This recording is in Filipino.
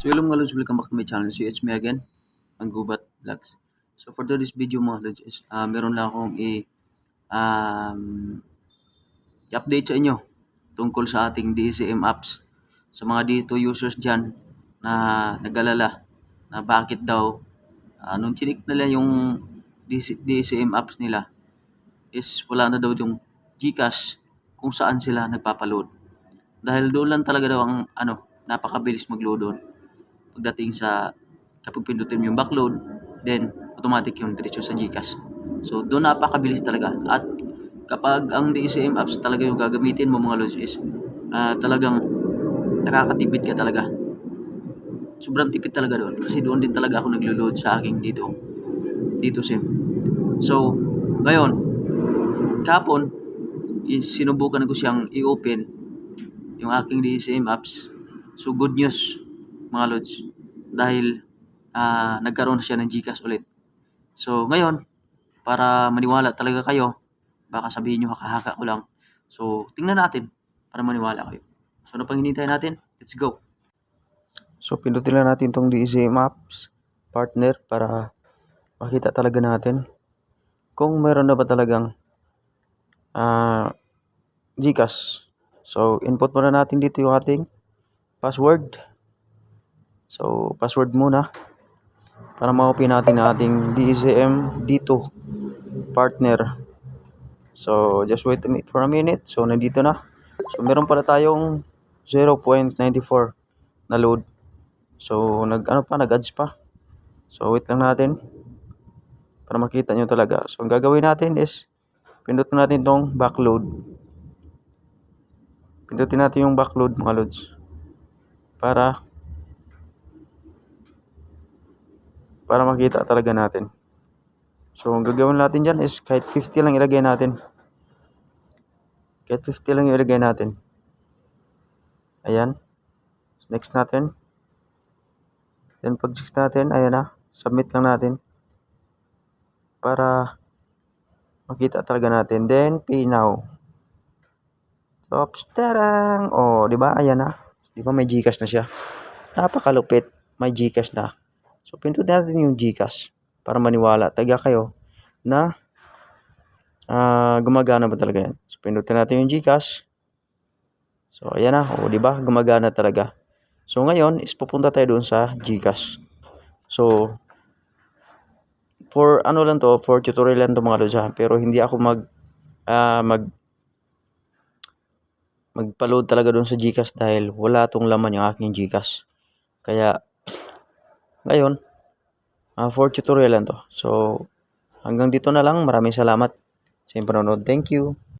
So hello mga lods, welcome back to my channel. So it's me again, ang Gubat Vlogs. So for today's video mga lods, is, ah, meron lang akong i- um, i-update sa inyo tungkol sa ating DCM apps. Sa mga dito users dyan na nag-alala na bakit daw ah, nung chinik nila yung DC, DCM apps nila is wala na daw yung Gcash kung saan sila nagpapaload. Dahil doon lang talaga daw ang ano, napakabilis mag-load doon pagdating sa kapag pindutin mo yung backload, then automatic yung diretso sa GCash. So doon napakabilis talaga. At kapag ang DCM apps talaga yung gagamitin mo mga lods is ah, talagang nakakatipid ka talaga. Sobrang tipid talaga doon kasi doon din talaga ako naglo-load sa aking dito dito sim. So, ngayon, kapon sinubukan ko siyang i-open yung aking DCM apps. So good news mga lods dahil ah, nagkaroon na siya ng GCash ulit. So ngayon, para maniwala talaga kayo, baka sabihin nyo haka-haka ko lang. So tingnan natin para maniwala kayo. So ano pang hinihintay natin? Let's go! So, pindutin lang natin tong DZ Maps partner para makita talaga natin kung meron na ba talagang ah Gcash. So, input muna natin dito yung ating password. So, password muna para ma-open natin ang ating DZM dito partner. So, just wait for a minute. So, nandito na. So, meron pala tayong 0.94 na load. So, nag ano pa, nag-ads pa. So, wait lang natin para makita nyo talaga. So, ang gagawin natin is pindutin natin tong backload. Pindutin natin yung backload mga loads. Para para makita talaga natin. So, ang gagawin natin dyan is kahit 50 lang ilagay natin. Kahit 50 lang ilagay natin. Ayan. Next natin. Then pag 6 natin, ayan na. Submit lang natin. Para makita talaga natin. Then pay now. Oops, tarang. Oh, di ba? Ayan na. Di ba may GCash na siya? Napakalupit. May GCash na. So pindutin natin yung GCash para maniwala taga kayo na ah, gumagana ba talaga yan. So pindutin natin yung GCash. So ayan na. Oh, di ba? Gumagana talaga. So ngayon is pupunta tayo doon sa GCash. So for ano lang to, for tutorial lang to mga lods ha. Pero hindi ako mag ah, mag magpa-load talaga doon sa GCash dahil wala tong laman yung aking GCash. Kaya ngayon ah, for tutorial lang to. So hanggang dito na lang. Maraming salamat sa inyong panonood. Thank you.